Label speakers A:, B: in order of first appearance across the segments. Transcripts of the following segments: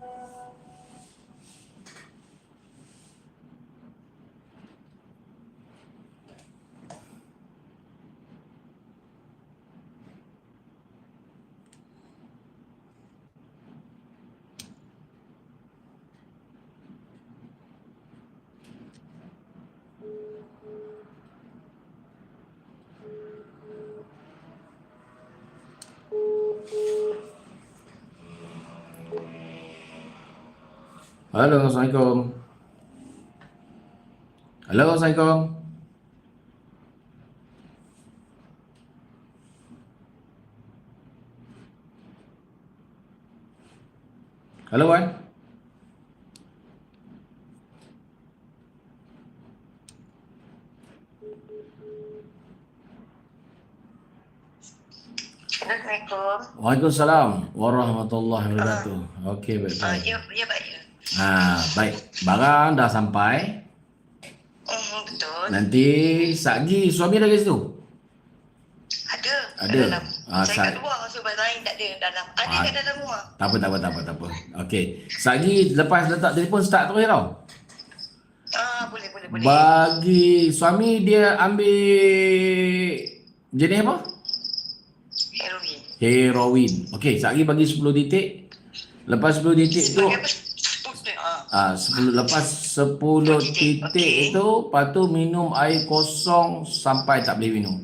A: Thank you. Halo, Assalamualaikum. Halo, Assalamualaikum. Halo, Wan.
B: Assalamualaikum.
A: Waalaikumsalam warahmatullahi wabarakatuh. Okey, baik.
B: Ah, ya, ya baik.
A: Ha, baik. Barang dah sampai.
B: Hmm, betul.
A: Nanti Sagi suami dah kat situ.
B: Ada.
A: Ada.
B: Dalam.
A: Ah,
B: saya
A: sa-
B: kat luar sebab lain tak ada dalam. Ada
A: Ah.
B: kat dalam rumah.
A: Tak apa, tak apa, tak apa, tak apa. Okey. Sagi lepas letak telefon start terus tau.
B: Ah, boleh, boleh, boleh.
A: Bagi suami dia ambil jenis apa?
B: Heroin.
A: Heroin. Okey, Sagi bagi 10 titik. Lepas 10 titik tu
B: Sebagai? Ah.
A: 10 lepas 10
B: titik,
A: titik
B: okey.
A: itu lepas tu minum air kosong sampai tak boleh minum.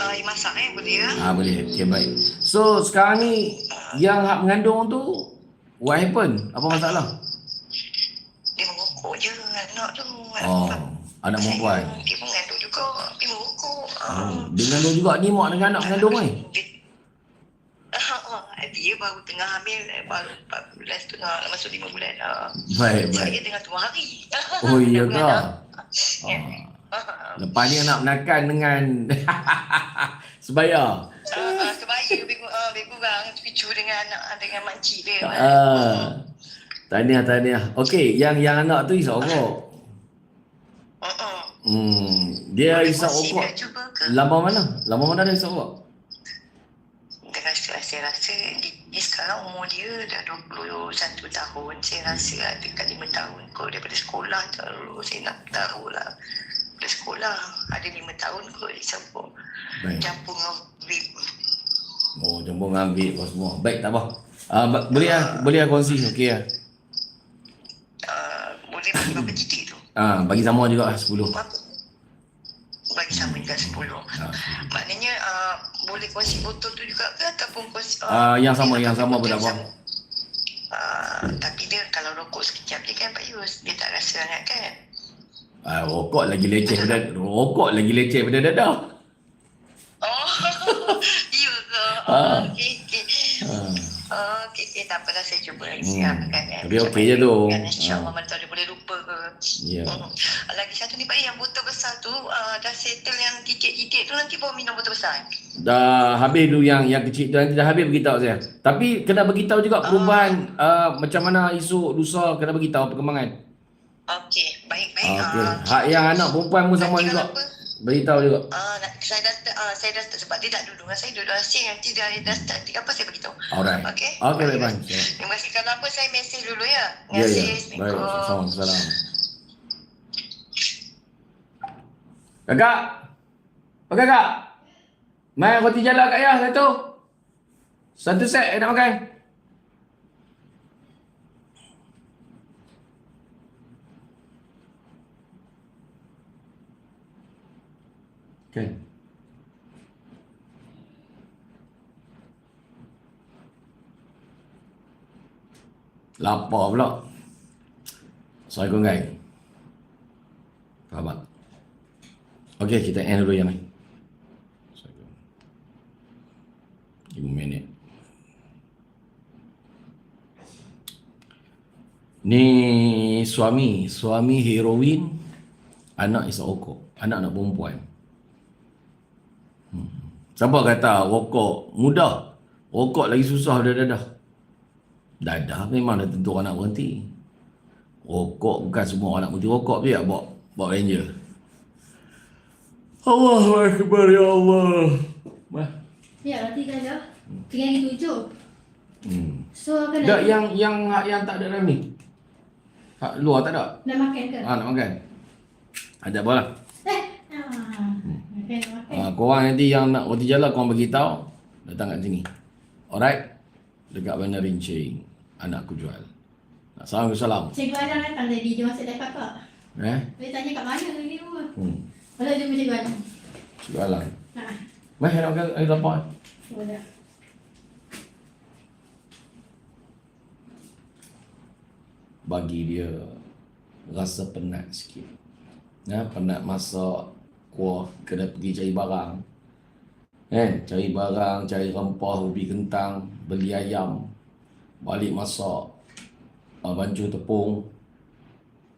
B: Ah, air masak eh, boleh ya?
A: Ah boleh. Okey baik. So sekarang ni yang hak mengandung tu what happen? Apa masalah?
B: Dia merokok je anak tu.
A: Oh, anak perempuan.
B: Dia mengandung juga. Dia merokok. Ah.
A: Oh, dia mengandung juga ni mak dengan anak mengandung ni.
B: Dia, Ah, ah, dia baru tengah hamil eh, baru 4 bulan setengah masuk 5 bulan ah.
A: Baik,
B: Saya
A: baik.
B: tengah tunggu hari.
A: Oh iya ke? Ah. Lepas ni nak menakan dengan sebaya.
B: Ah, sebaya lebih ah, lebih kurang cucu dengan anak dengan makcik dia.
A: Ah. Tahniah, tahniah. Okey, yang yang anak tu isap rokok.
B: Uh-uh.
A: Hmm, dia isap rokok. Lama mana? Lama mana dia isap rokok?
B: Dia rasa, saya rasa dia, dia sekarang umur dia dah 21 tahun. Saya rasa ada dekat 5 tahun kot daripada sekolah dulu. Saya nak tahu lah. Daripada sekolah ada 5 tahun kot dia sambung.
A: Baik.
B: Campur dengan vape.
A: Oh, jemput ambil apa semua. Baik, tak apa. Ah, ba- boleh lah, boleh lah kongsi. Okey lah.
B: Uh, boleh bagi berapa titik tu?
A: Ah, bagi sama juga lah 10.
B: Berapa? Bagi sama juga 10.
A: Ah,
B: Maknanya uh, boleh kongsi botol tu juga ke ataupun kongsi
A: Ah, yang sama, yang sama pun
B: sama? Ah, tapi dia kalau rokok sekejap dia kan Pak Yus dia tak rasa sangat kan
A: ah, rokok lagi leceh pada rokok lagi leceh pada dadah.
B: oh iya ke
A: Ah.
B: oh, okey okey
A: Ah.
B: Oh, okey okey tak apalah saya cuba lagi
A: Hmm.
B: siap kan
A: Tapi okey je tu.
B: kan insyaAllah
A: Ah.
B: mana tahu dia boleh lupa ke
A: Ya.
B: Hmm. Lagi satu ni Pak yang botol besar tu uh, dah settle yang titik-titik tu nanti baru minum botol besar
A: Dah habis dulu yang yang kecil tu nanti dah habis beritahu saya. Tapi kena beritahu juga perubahan uh, macam mana esok lusa kena beritahu perkembangan.
B: Okey, baik-baik.
A: Ah, Okey.
B: Ah,
A: Hak yang anak perempuan pun sama
B: Nanti
A: juga.
B: apa,
A: Beritahu juga.
B: Ah, nak, saya dah start, ah, saya dah start sebab dia tak duduk dengan saya duduk asing nanti dia dah start apa saya beritahu.
A: Alright.
B: Okey.
A: Okey, baik bang.
B: Terima kasih kalau apa saya mesej dulu ya.
A: Ya, ya. Baik.
B: Assalamualaikum.
A: Kakak. Oh, kakak. Main roti jala kat ya satu. Satu set nak makan. Kan. Lapar pula. Assalamualaikum guys. Selamat. Okey, kita end dulu ya. 5 minit. Ni suami, suami heroin, anak isap rokok, anak anak perempuan. Hmm. Siapa kata rokok mudah? Rokok lagi susah dah dadah. Dadah memang dah tentu orang nak berhenti. Rokok bukan semua orang nak berhenti rokok dia bawa bawa ranger. Allahu Akbar ya Allah. Mah.
C: Ya, nanti kan dah. Tinggal gitu je.
A: Hmm.
C: So kena
A: Tak yang yang yang tak ada dalam ni. Hak luar tak ada.
C: nak makan ke?
A: Ha nak makan. Ada apa lah.
C: Eh. Ah. Makan nak makan.
A: Ha, korang nanti yang nak roti jala korang bagi tahu datang kat sini. Alright? Dekat Bandar Rincing. Anak aku jual. Assalamualaikum.
C: Cikgu Adam datang tadi dia masuk dah kakak.
A: Eh?
C: Dia tanya kat mana ni rumah.
A: Hmm.
C: Kalau macam Cikgu Adam.
A: Jualan.
C: Ha.
A: Meh nak makan air lapar.
C: Boleh.
A: bagi dia rasa penat sikit. Ya, penat masak kuah kena pergi cari barang. Kan, cari barang, cari rempah, ubi kentang, beli ayam, balik masak, uh, bancuh tepung.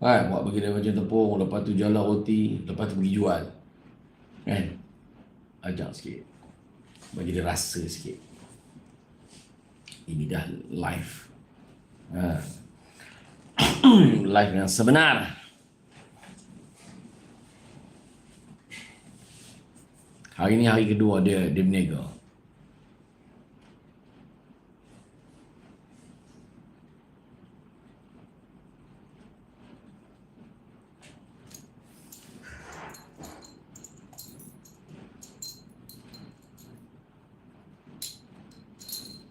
A: Kan, buat bagi dia bancuh tepung, lepas tu jalan roti, lepas tu pergi jual. Kan, ajak sikit. Bagi dia rasa sikit. Ini dah life. Ha. life yang sebenar. Hari ni hari kedua dia dia berniaga.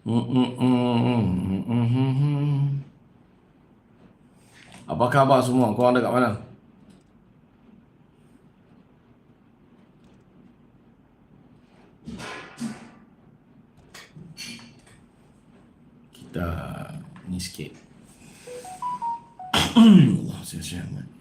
A: Mm, mm, mm, mm, mm, mm, mm. Apa khabar semua? Korang dekat mana? Kita ni sikit. Allah sihat-sihat.